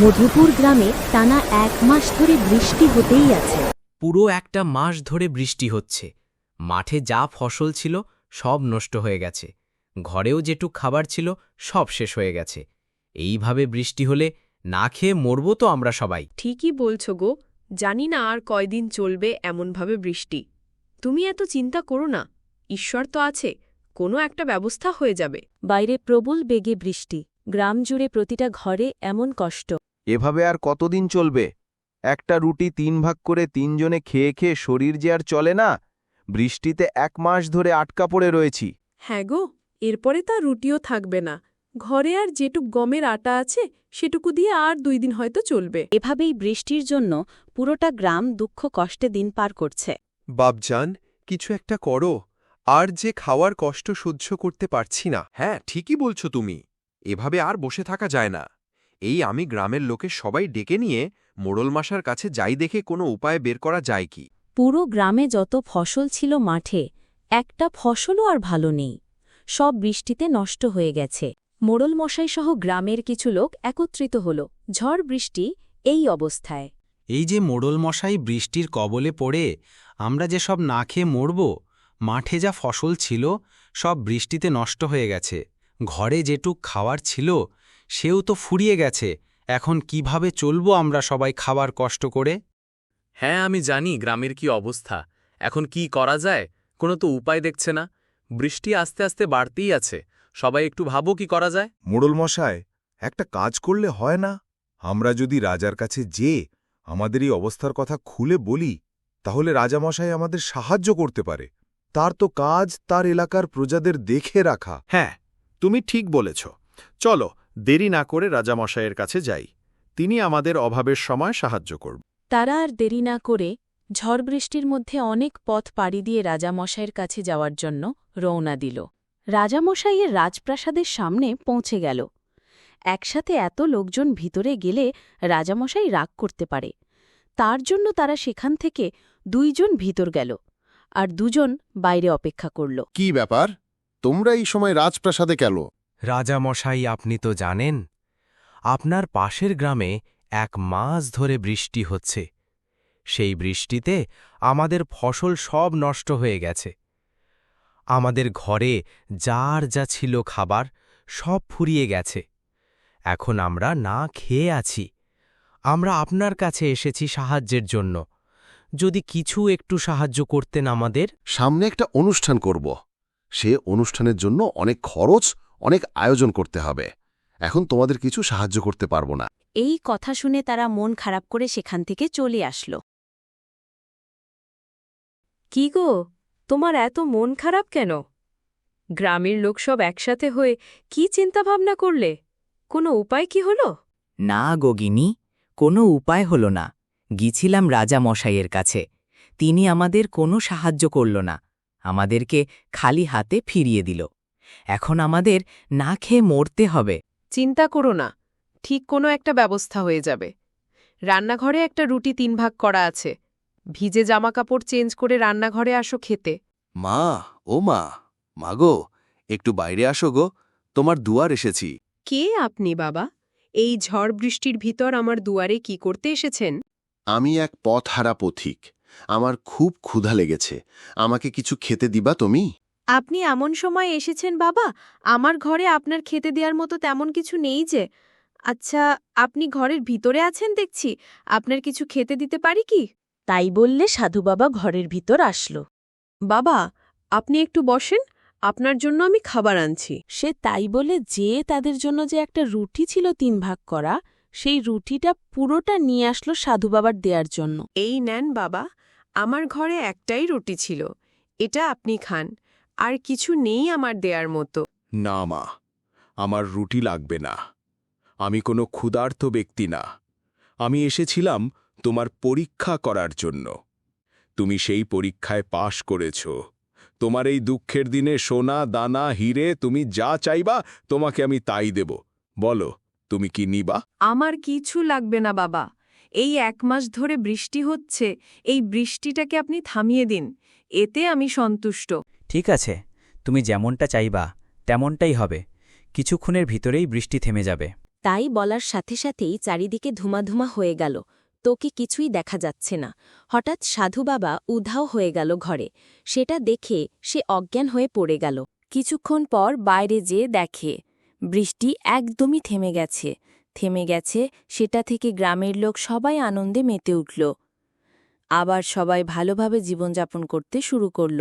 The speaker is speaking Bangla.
মধুপুর গ্রামে টানা এক মাস ধরে বৃষ্টি হতেই আছে। পুরো একটা মাস ধরে বৃষ্টি হচ্ছে। মাঠে যা ফসল ছিল সব নষ্ট হয়ে গেছে। ঘরেও যেটুক খাবার ছিল সব শেষ হয়ে গেছে। এইভাবে বৃষ্টি হলে না খেয়ে মরব তো আমরা সবাই। ঠিকই বলছো গো। জানি না আর কয়দিন চলবে এমনভাবে বৃষ্টি। তুমি এত চিন্তা করো না। ঈশ্বর তো আছে। কোনো একটা ব্যবস্থা হয়ে যাবে। বাইরে প্রবল বেগে বৃষ্টি। গ্রাম জুড়ে প্রতিটা ঘরে এমন কষ্ট। এভাবে আর কতদিন চলবে? একটা রুটি তিন ভাগ করে তিনজনে খেয়ে খেয়ে শরীর যে আর চলে না? বৃষ্টিতে এক মাস ধরে আটকা পড়ে রয়েছি। হ্যাঁ গো এরপরে তা রুটিও থাকবে না। ঘরে আর যেটুক গমের আটা আছে সেটুকু দিয়ে আর দুই দিন হয়তো চলবে। এভাবেই বৃষ্টির জন্য পুরোটা গ্রাম দুঃখ কষ্টে দিন পার করছে। বাবজান কিছু একটা করো। আর যে খাওয়ার কষ্ট সহ্য করতে পারছি না। হ্যাঁ ঠিকই বলছো তুমি। এভাবে আর বসে থাকা যায় না। এই আমি গ্রামের লোকে সবাই ডেকে নিয়ে মোড়ল মাসার কাছে যাই দেখে কোনো উপায় বের করা যায় কি? পুরো গ্রামে যত ফসল ছিল মাঠে একটা ফসলও আর ভালো নেই। সব বৃষ্টিতে নষ্ট হয়ে গেছে। মোড়ল মশাইসহ গ্রামের কিছু লোক একত্রিত হল। ঝড় বৃষ্টি এই অবস্থায়। এই যে মোড়ল মশাই বৃষ্টির কবলে পড়ে আমরা যে সব না খেয়ে মরব মাঠে যা ফসল ছিল সব বৃষ্টিতে নষ্ট হয়ে গেছে। ঘরে যেটুক খাওয়ার ছিল সেও তো ফুরিয়ে গেছে। এখন কীভাবে চলবো আমরা সবাই খাবার কষ্ট করে? হ্যাঁ আমি জানি গ্রামের কি অবস্থা। এখন কি করা যায়? কোনো তো উপায় দেখছে না। বৃষ্টি আস্তে আস্তে বাড়তেই আছে। সবাই একটু ভাবো কি করা যায়। মোড়ল মশায় একটা কাজ করলে হয় না? আমরা যদি রাজার কাছে যে আমাদের এই অবস্থার কথা খুলে বলি তাহলে রাজামশাই আমাদের সাহায্য করতে পারে। তার তো কাজ তার এলাকার প্রজাদের দেখে রাখা। হ্যাঁ তুমি ঠিক বলেছ। চলো দেরি না করে রাজামশাইয়ের কাছে যাই। তিনি আমাদের অভাবের সময় সাহায্য করব। তারা আর দেরি না করে ঝড় বৃষ্টির মধ্যে অনেক পথ পাড়ি দিয়ে রাজামশাইয়ের কাছে যাওয়ার জন্য রওনা দিল। রাজামশাইয়ের রাজপ্রাসাদের সামনে পৌঁছে গেল। একসাথে এত লোকজন ভিতরে গেলে রাজামশাই রাগ করতে পারে। তার জন্য তারা সেখান থেকে দুইজন ভিতর গেল আর দুজন বাইরে অপেক্ষা করল। কি ব্যাপার? তোমরা এই সময় রাজপ্রাসাদে কেন? রাজামশাই আপনি তো জানেন আপনার পাশের গ্রামে এক মাস ধরে বৃষ্টি হচ্ছে। সেই বৃষ্টিতে আমাদের ফসল সব নষ্ট হয়ে গেছে। আমাদের ঘরে যার যা ছিল খাবার সব ফুরিয়ে গেছে। এখন আমরা না খেয়ে আছি। আমরা আপনার কাছে এসেছি সাহায্যের জন্য। যদি কিছু একটু সাহায্য করতেন আমাদের। সামনে একটা অনুষ্ঠান করব। সে অনুষ্ঠানের জন্য অনেক খরচ অনেক আয়োজন করতে হবে। এখন তোমাদের কিছু সাহায্য করতে পারব না। এই কথা শুনে তারা মন খারাপ করে সেখান থেকে চলে আসল। কি গো তোমার এত মন খারাপ কেন? গ্রামের লোক সব একসাথে হয়ে কি চিন্তাভাবনা করলে? কোনো উপায় কি হলো? না গগিনী কোনো উপায় হল না। গিছিলাম রাজা মশাইয়ের কাছে। তিনি আমাদের কোনো সাহায্য করল না। আমাদেরকে খালি হাতে ফিরিয়ে দিল। এখন আমাদের না খেয়ে মরতে হবে। চিন্তা করো না ঠিক কোনো একটা ব্যবস্থা হয়ে যাবে। রান্নাঘরে একটা রুটি তিন ভাগ করা আছে। ভিজে জামাকাপড় চেঞ্জ করে রান্নাঘরে আসো খেতে। মা ও মা মাগো একটু বাইরে আসো গো তোমার দুয়ার এসেছি। কে আপনি বাবা? এই ঝড় বৃষ্টির ভিতর আমার দুয়ারে কি করতে এসেছেন? আমি এক পথহারা পথিক। আমার খুব ক্ষুধা লেগেছে। আমাকে কিছু খেতে দিবা তুমি? আপনি এমন সময় এসেছেন বাবা আমার ঘরে আপনার খেতে দেওয়ার মতো তেমন কিছু নেই যে। আচ্ছা আপনি ঘরের ভিতরে আছেন দেখছি আপনার কিছু খেতে দিতে পারি কি? তাই বললে সাধু বাবা ঘরের ভিতর আসল। বাবা আপনি একটু বসেন আপনার জন্য আমি খাবার আনছি। সে তাই বলে যে তাদের জন্য যে একটা রুটি ছিল তিন ভাগ করা সেই রুটিটা পুরোটা নিয়ে আসলো সাধু বাবার দেয়ার জন্য। এই নেন বাবা আমার ঘরে একটাই রুটি ছিল এটা আপনি খান আর কিছু নেই আমার দেয়ার মতো। না মা আমার রুটি লাগবে না আমি কোনো ক্ষুধার্ত ব্যক্তি না আমি এসেছিলাম তোমার পরীক্ষা করার জন্য। তুমি সেই পরীক্ষায় পাশ করেছ তোমার এই দুঃখের দিনে সোনা দানা হিরে তুমি যা চাইবা তোমাকে আমি তাই দেব বলো। তুমি কি নিবা? আমার কিছু লাগবে না বাবা। এই এক মাস ধরে বৃষ্টি হচ্ছে। এই বৃষ্টিটাকে আপনি থামিয়ে দিন। এতে আমি সন্তুষ্ট। ঠিক আছে। তুমি যেমনটা চাইবা তেমনটাই হবে। কিছুক্ষণের ভিতরেই বৃষ্টি থেমে যাবে। তাই বলার সাথে সাথেই চারিদিকে ধুমাধুমা হয়ে গেল। তোকে কিছুই দেখা যাচ্ছে না। হঠাৎ সাধু বাবা উধাও হয়ে গেল ঘরে। সেটা দেখে সে অজ্ঞান হয়ে পড়ে গেল। কিছুক্ষণ পর বাইরে যেয়ে দেখে বৃষ্টি একদমই থেমে গেছে। থেমে গেছে সেটা থেকে গ্রামের লোক সবাই আনন্দে মেতে উঠল। আবার সবাই ভালোভাবে জীবনযাপন করতে শুরু করল।